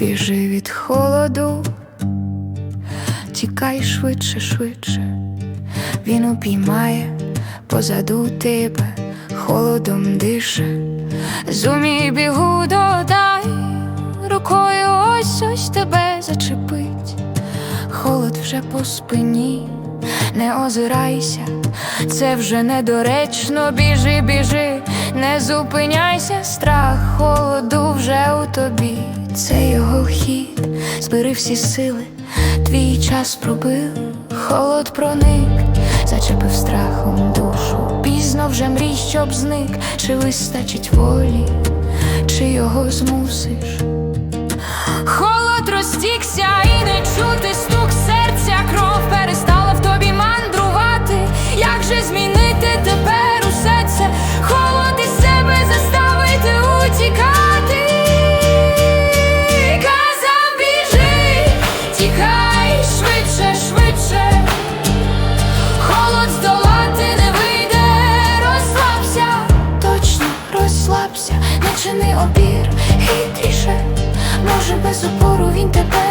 біжи від холоду, тікай швидше, швидше, він упіймає позаду тебе, холодом дише, зумій бігу додай, рукою ось ось тебе зачепить, холод вже по спині, не озирайся, це вже недоречно, біжи, біжи, не зупиняйся, страх холоду вже у тобі, це його хід, збери всі сили, твій час пробив, холод проник, зачепив страхом душу, пізно вже мрій, щоб зник, чи вистачить волі, чи його змусиш. Чини опір хитріше, може без опору він тебе